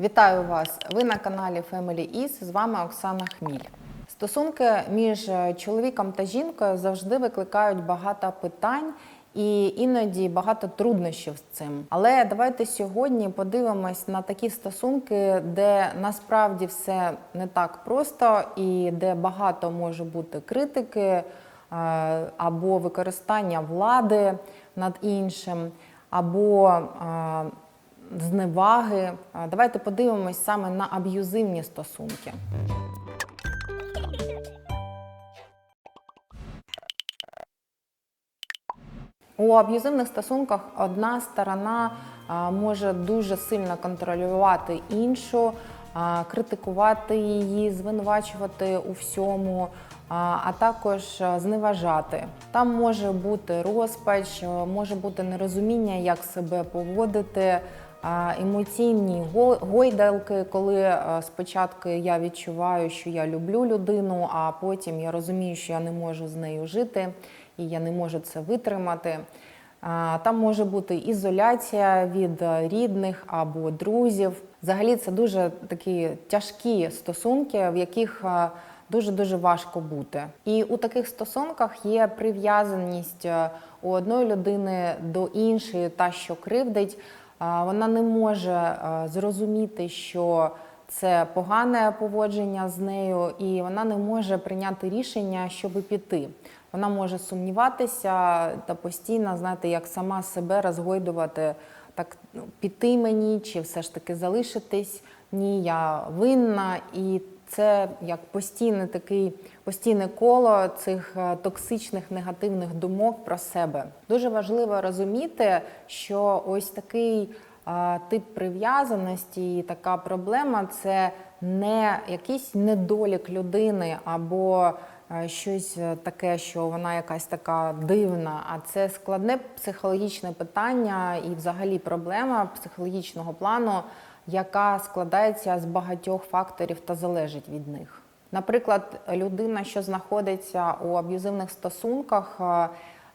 Вітаю вас! Ви на каналі Family Is, з вами Оксана Хміль. Стосунки між е, чоловіком та жінкою завжди викликають багато питань і іноді багато труднощів з цим. Але давайте сьогодні подивимось на такі стосунки, де насправді все не так просто і де багато може бути критики е, або використання влади над іншим, або е, зневаги. Давайте подивимось саме на аб'юзивні стосунки. У аб'юзивних стосунках одна сторона може дуже сильно контролювати іншу, критикувати її, звинувачувати у всьому, а також зневажати. Там може бути розпач, може бути нерозуміння, як себе поводити. Емоційні го- гойдалки, коли спочатку я відчуваю, що я люблю людину, а потім я розумію, що я не можу з нею жити і я не можу це витримати. Там може бути ізоляція від е, рідних або друзів. Взагалі, це дуже такі тяжкі стосунки, в яких е, дуже дуже важко бути. І у таких стосунках є прив'язаність е, у одної людини до іншої, та що кривдить. Вона не може зрозуміти, що це погане поводження з нею, і вона не може прийняти рішення, щоб піти. Вона може сумніватися та постійно, знаєте, як сама себе розгойдувати, так ну, піти мені, чи все ж таки залишитись. Ні, я винна. І це як постійне такий постійне коло цих е, токсичних негативних думок про себе. Дуже важливо розуміти, що ось такий а, тип прив'язаності і така проблема це не якийсь недолік людини або е, щось е, таке, що вона якась така дивна, а це складне психологічне питання і взагалі проблема психологічного плану, яка складається з багатьох факторів та залежить від них. Наприклад, людина, що знаходиться у аб'юзивних стосунках е,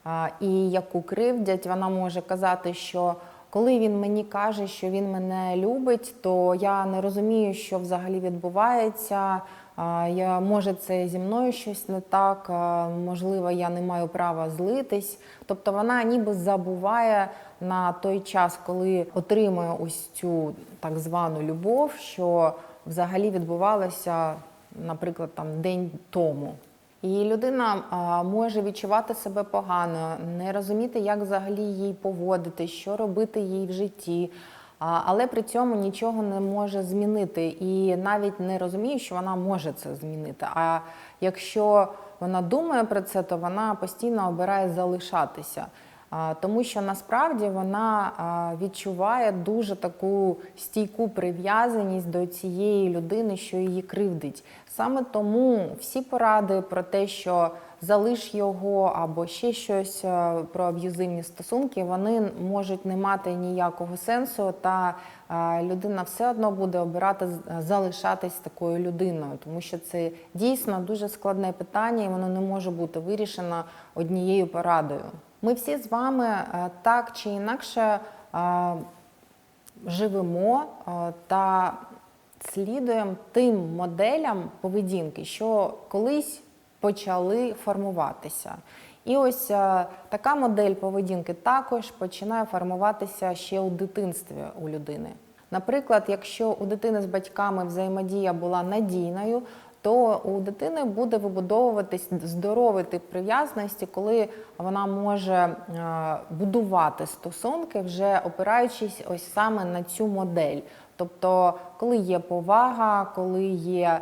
е, і яку кривдять, вона може казати, що коли він мені каже, що він мене любить, то я не розумію, що взагалі відбувається. Я може це зі мною щось не так, можливо, я не маю права злитись. Тобто вона ніби забуває на той час, коли отримує ось цю так звану любов, що взагалі відбувалося, наприклад, там день тому. І людина а, може відчувати себе погано, не розуміти, як взагалі їй поводити, що робити їй в житті, але при цьому нічого не може змінити і навіть не розуміє, що вона може це змінити. А якщо вона думає про це, то вона постійно обирає залишатися. Тому що насправді вона відчуває дуже таку стійку прив'язаність до цієї людини, що її кривдить. Саме тому всі поради про те, що залиш його або ще щось е, про аб'юзивні стосунки, вони можуть не мати ніякого сенсу, та е, людина все одно буде обирати залишатись такою людиною, тому що це дійсно дуже складне питання, і воно не може бути вирішено однією порадою. Ми всі з вами е, так чи інакше живемо та слідуємо тим моделям поведінки, що колись почали формуватися. І ось е, така модель поведінки також починає формуватися ще у дитинстві у людини. Наприклад, якщо у дитини з батьками взаємодія була надійною, то у дитини буде вибудовуватись здоровий тип прив'язаності, коли вона може е, будувати стосунки, вже опираючись ось саме на цю модель. Тобто, коли є повага, коли є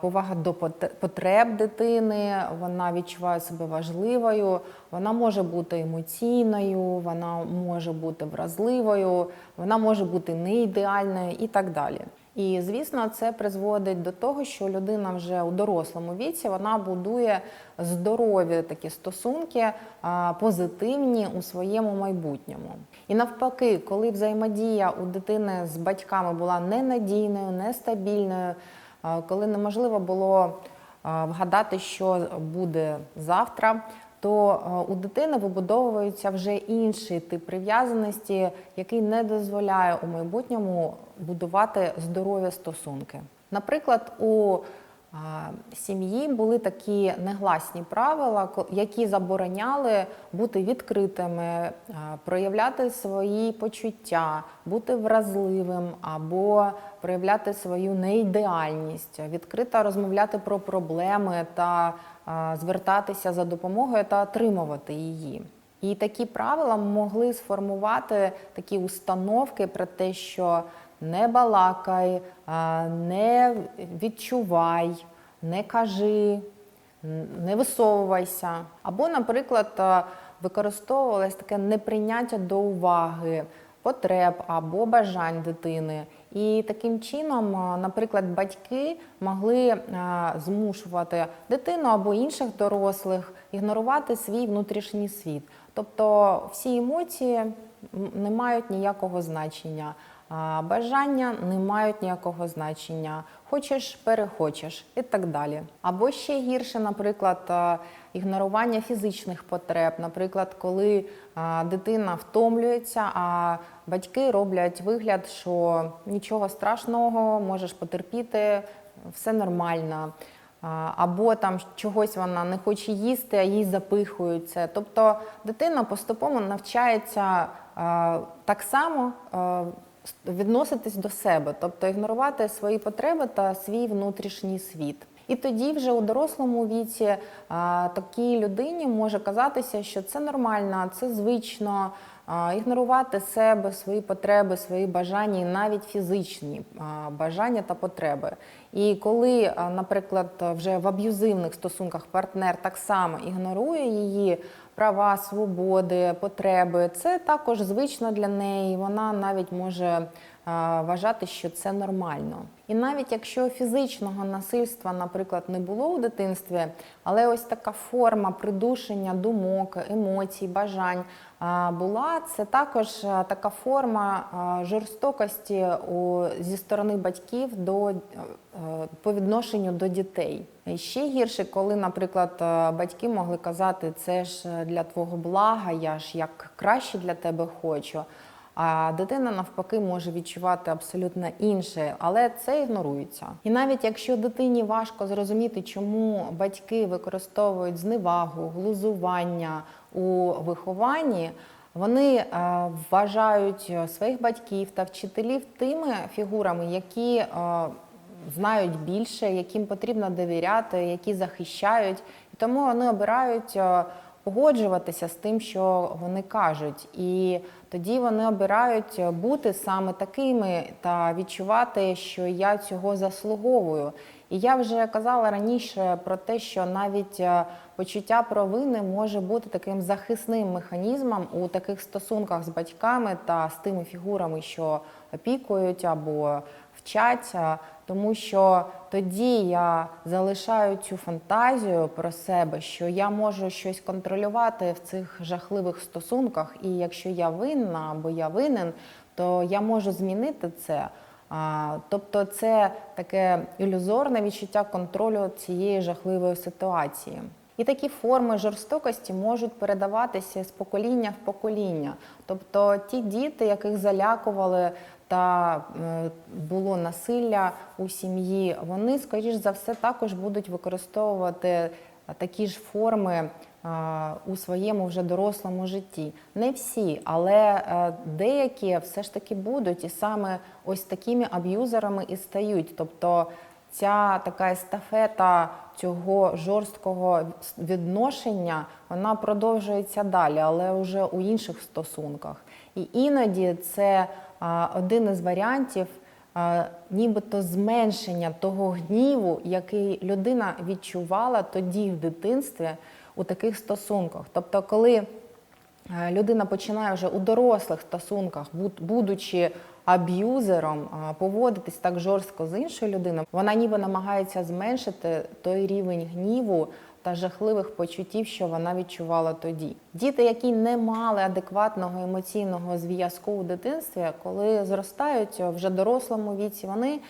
повага до потреб дитини, вона відчуває себе важливою, вона може бути емоційною, вона може бути вразливою, вона може бути неідеальною і так далі. І звісно, це призводить до того, що людина вже у дорослому віці вона будує здорові такі стосунки, позитивні у своєму майбутньому. І навпаки, коли взаємодія у дитини з батьками була ненадійною, нестабільною, коли неможливо було вгадати, що буде завтра, то у дитини вибудовується вже інший тип прив'язаності, який не дозволяє у майбутньому будувати здорові стосунки. Наприклад, у сім'ї були такі негласні правила, які забороняли бути відкритими, проявляти свої почуття, бути вразливим або проявляти свою неідеальність, відкрито розмовляти про проблеми та звертатися за допомогою та отримувати її. І такі правила могли сформувати такі установки про те, що не балакай, не відчувай, не кажи, не висовувайся. Або, наприклад, використовувалось таке неприйняття до уваги потреб або бажань дитини. І таким чином, наприклад, батьки могли змушувати дитину або інших дорослих ігнорувати свій внутрішній світ. Тобто всі емоції не мають ніякого значення. Бажання не мають ніякого значення. Хочеш, перехочеш і так далі. Або ще гірше, наприклад, ігнорування фізичних потреб. Наприклад, коли дитина втомлюється, а батьки роблять вигляд, що нічого страшного, можеш потерпіти, все нормально. Або там чогось вона не хоче їсти, а їй запихують це. Тобто дитина поступово навчається так само відноситись до себе, тобто ігнорувати свої потреби та свій внутрішній світ. І тоді, вже у дорослому віці, такій людині може казатися, що це нормально, це звично. Ігнорувати себе, свої потреби, свої бажання, і навіть фізичні бажання та потреби. І коли, наприклад, вже в аб'юзивних стосунках партнер так само ігнорує її права, свободи, потреби, це також звично для неї. Вона навіть може вважати, що це нормально. І навіть якщо фізичного насильства, наприклад, не було у дитинстві, але ось така форма придушення думок, емоцій, бажань була, це також така форма жорстокості у, зі сторони батьків до е, по відношенню до дітей. І Ще гірше, коли, наприклад, е, батьки могли казати, це ж е, для твого блага, я ж як краще для тебе хочу. А дитина навпаки може відчувати абсолютно інше, але це ігнорується. І навіть якщо дитині важко зрозуміти, чому батьки використовують зневагу, глузування у вихованні, вони е, вважають своїх батьків та вчителів тими фігурами, які е, знають більше, яким потрібно довіряти, які захищають, і тому вони обирають е, погоджуватися з тим, що вони кажуть. І тоді вони обирають бути саме такими та відчувати, що я цього заслуговую. І я вже казала раніше про те, що навіть е, почуття провини може бути таким захисним механізмом у таких стосунках з батьками та з тими фігурами, що опікують або вчать, е, тому що тоді я залишаю цю фантазію про себе, що я можу щось контролювати в цих жахливих стосунках, і якщо я винна або я винен, то я можу змінити це. Тобто це таке ілюзорне відчуття контролю цієї жахливої ситуації. І такі форми жорстокості можуть передаватися з покоління в покоління. Тобто ті діти, яких залякували та е, було насилля у сім'ї, вони, скоріш за все, також будуть використовувати такі ж форми у своєму вже дорослому житті. Не всі, але е, деякі все ж таки будуть, і саме ось такими аб'юзерами і стають. Тобто ця така естафета цього жорсткого відношення вона продовжується далі, але вже у інших стосунках. І іноді це один із варіантів. Нібито зменшення того гніву, який людина відчувала тоді в дитинстві у таких стосунках. Тобто, коли е, людина починає вже у дорослих стосунках, будучи аб'юзером, поводитись так жорстко з іншою людиною, вона ніби намагається зменшити той рівень гніву та жахливих почуттів, що вона відчувала тоді. Діти, які не мали адекватного емоційного зв'язку у дитинстві, коли зростають вже дорослому віці, вони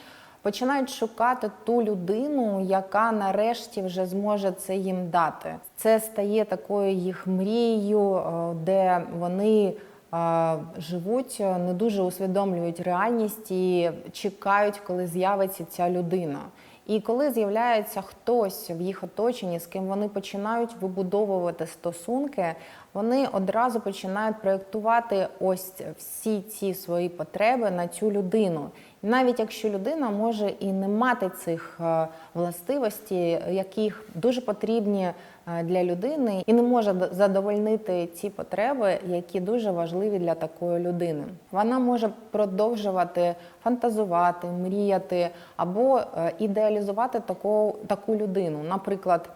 починають шукати ту людину, яка нарешті вже зможе це їм дати. Це стає такою їх мрією, е, де вони е, живуть, е, не дуже усвідомлюють реальність і чекають, коли з'явиться ця людина. І коли з'являється хтось в їх оточенні, з ким вони починають вибудовувати стосунки, вони одразу починають проєктувати ось всі ці свої потреби на цю людину. Навіть якщо людина може і не мати цих е, властивостей, яких дуже потрібні е, для людини, і не може задовольнити ці потреби, які дуже важливі для такої людини. Вона може продовжувати фантазувати, мріяти або е, ідеалізувати таку, таку людину. Наприклад,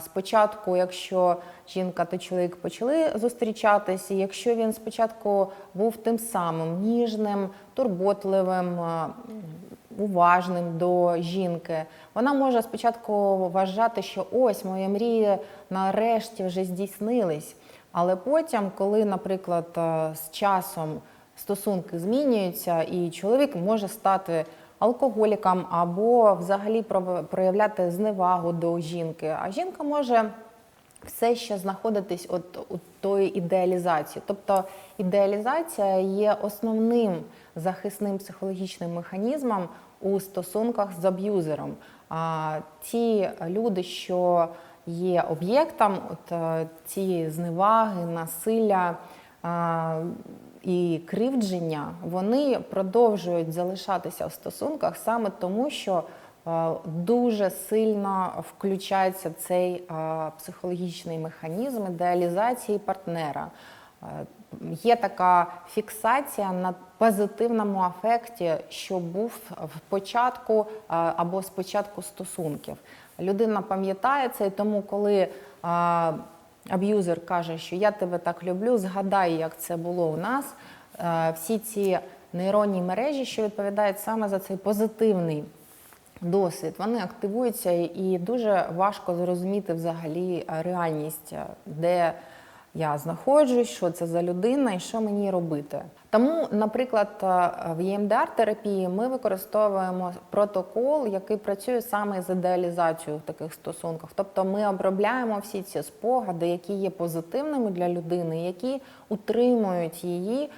Спочатку, якщо жінка та чоловік почали зустрічатися, якщо він спочатку був тим самим ніжним, турботливим, уважним до жінки, вона може спочатку вважати, що ось моя мрія нарешті вже здійснились. Але потім, коли, наприклад, з часом стосунки змінюються, і чоловік може стати алкоголіком або взагалі проявляти зневагу до жінки, а жінка може все ще знаходитись от у тої ідеалізації. Тобто ідеалізація є основним захисним психологічним механізмом у стосунках з аб'юзером. А ті люди, що є об'єктом от е, цієї зневаги, насилля і кривдження, вони продовжують залишатися в стосунках саме тому, що е, дуже сильно включається цей е, психологічний механізм ідеалізації партнера. Е, Є така фіксація на позитивному афекті, що був в початку або з початку стосунків. Людина пам'ятає це, і тому, коли аб'юзер каже, що я тебе так люблю, згадай, як це було у нас. Е, Всі ці нейронні мережі, що відповідають саме за цей позитивний досвід, вони активуються і дуже важко зрозуміти взагалі е, реальність, е, де я знаходжусь, що це за людина і що мені робити. Тому, наприклад, е, в emdr терапії ми використовуємо протокол, який працює саме з ідеалізацією в таких стосунках. Тобто ми обробляємо всі ці спогади, які є позитивними для людини, які утримують її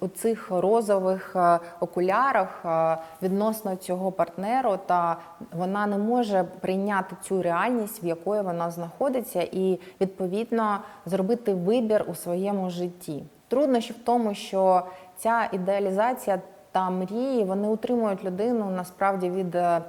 у, цих розових е, окулярах е, відносно цього партнеру, та вона не може прийняти цю реальність, в якої вона знаходиться, і відповідно зробити вибір у своєму житті. Труднощі в тому, що ця ідеалізація та мрії вони утримують людину насправді від е,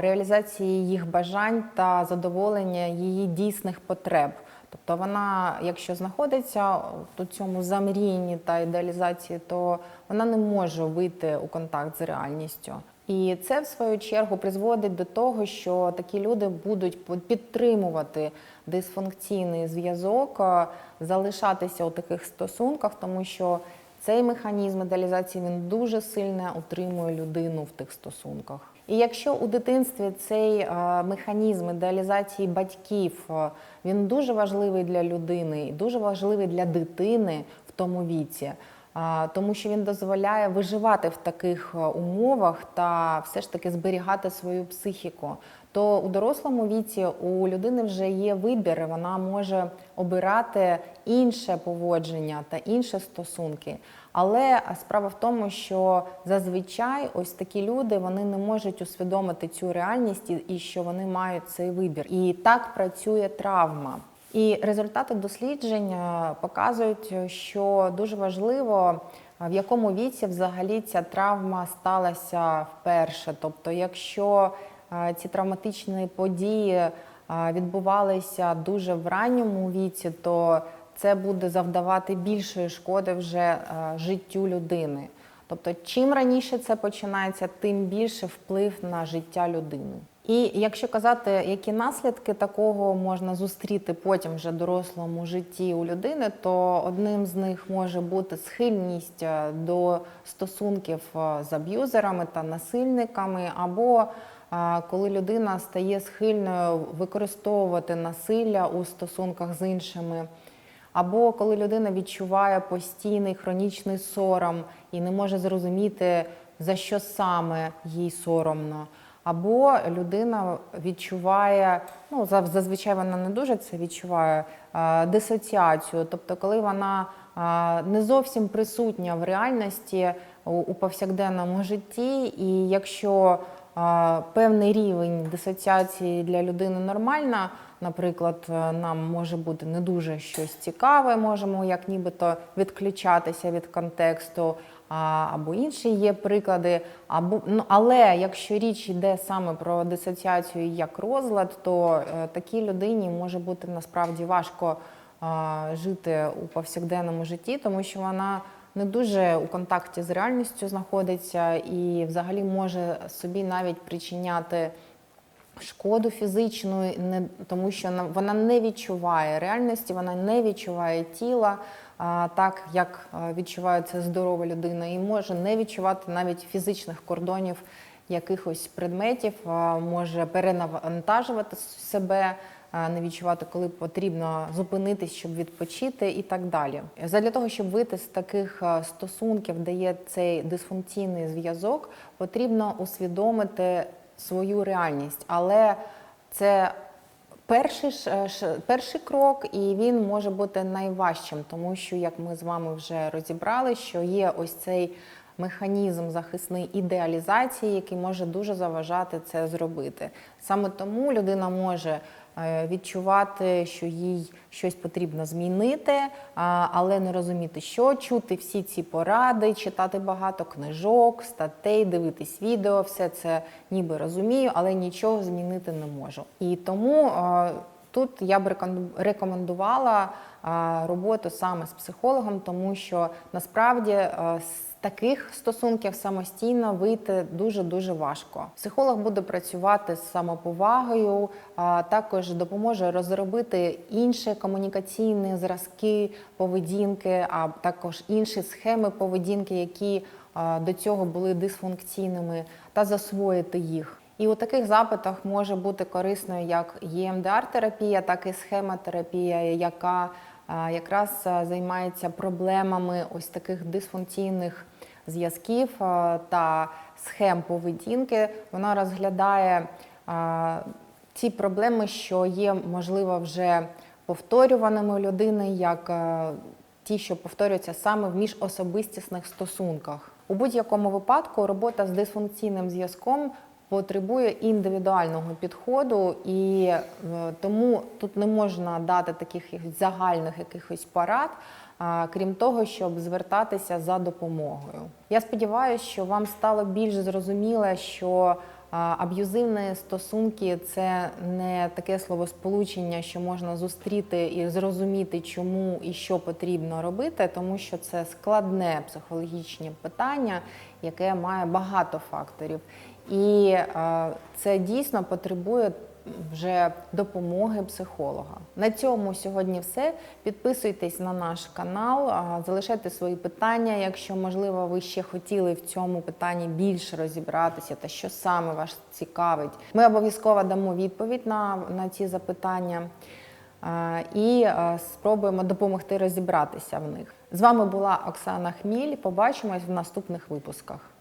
реалізації їх бажань та задоволення її дійсних потреб. Тобто вона, якщо знаходиться у цьому замріянні та ідеалізації, то вона не може вийти у контакт з реальністю. І це, в свою чергу, призводить до того, що такі люди будуть підтримувати дисфункційний зв'язок, е, залишатися у таких стосунках, тому що цей механізм ідеалізації він дуже сильно утримує людину в тих стосунках. І якщо у дитинстві цей е, механізм ідеалізації батьків е, він дуже важливий для людини і дуже важливий для дитини в тому віці, тому що він дозволяє виживати в таких е, умовах та все ж таки зберігати свою психіку. То у дорослому віці у людини вже є вибір, вона може обирати інше поводження та інші стосунки. Але справа в тому, що зазвичай ось такі люди вони не можуть усвідомити цю реальність і що вони мають цей вибір. І так працює травма. І результати досліджень е, показують, що дуже важливо, е, в якому віці взагалі ця травма сталася вперше. Тобто, якщо е, ці травматичні події е, відбувалися дуже в ранньому віці, то це буде завдавати більшої шкоди вже е, життю людини. Тобто, чим раніше це починається, тим більше вплив на життя людини. І якщо казати, які наслідки такого можна зустріти потім вже дорослому житті у людини, то одним з них може бути схильність е, до стосунків е, з аб'юзерами та насильниками, або коли людина стає схильною використовувати насилля у стосунках з іншими. Або коли людина відчуває постійний хронічний сором і не може зрозуміти, за що саме їй соромно. Або людина відчуває, ну зазвичай вона не дуже це відчуває, е, дисоціацію. Тобто, коли вона е, не зовсім присутня в реальності у, повсякденному житті, і якщо е, певний рівень дисоціації для людини нормальна, наприклад, нам може бути не дуже щось цікаве, можемо як нібито відключатися від контексту. Або інші є приклади. Або ну але якщо річ йде саме про дисоціацію як розлад, то е, такій людині може бути насправді важко а, жити у повсякденному житті, тому що вона не дуже у контакті з реальністю знаходиться і взагалі може собі навіть причиняти шкоду фізичну, не тому що на- вона не відчуває реальності, вона не відчуває тіла так, як а, відчуває це здорова людина, і може не відчувати навіть фізичних кордонів якихось предметів, може перенавантажувати себе. Не відчувати, коли потрібно зупинитись, щоб відпочити, і так далі. Задля того, щоб вийти з таких стосунків, де є цей дисфункційний зв'язок, потрібно усвідомити свою реальність, але це перший, перший крок, і він може бути найважчим, тому що, як ми з вами вже розібрали, що є ось цей механізм захисної ідеалізації, який може дуже заважати це зробити. Саме тому людина може відчувати, що їй щось потрібно змінити, але не розуміти, що чути всі ці поради, читати багато книжок, статей, дивитись відео, все це ніби розумію, але нічого змінити не можу. І тому е, тут я б рекомен- рекомендувала роботу саме з психологом, тому що насправді е, з таких стосунків самостійно вийти дуже дуже важко. Психолог буде працювати з самоповагою, а також допоможе розробити інші комунікаційні зразки поведінки, а також інші схеми поведінки, які до цього були дисфункційними, та засвоїти їх. І у таких запитах може бути корисною як ЄМДР-терапія, так і схемотерапія, яка якраз займається проблемами ось таких дисфункційних зв'язків та схем поведінки. Вона розглядає ті проблеми, що є, можливо, вже повторюваними у людини, як ті, що повторюються саме в міжособистісних стосунках. У будь-якому випадку робота з дисфункційним зв'язком потребує індивідуального підходу, і е, тому тут не можна дати таких загальних якихось порад, крім того, щоб звертатися за допомогою. Я сподіваюся, що вам стало більш зрозуміло, що Аб'юзивні стосунки це не таке словосполучення, що можна зустріти і зрозуміти, чому і що потрібно робити, тому що це складне психологічне питання, яке має багато факторів. І це дійсно потребує вже допомоги психолога. На цьому сьогодні все. Підписуйтесь на наш канал, залишайте свої питання, якщо можливо ви ще хотіли в цьому питанні більше розібратися та що саме вас цікавить. Ми обов'язково дамо відповідь на, на ці запитання. І спробуємо допомогти розібратися в них. З вами була Оксана Хміль. Побачимось в наступних випусках.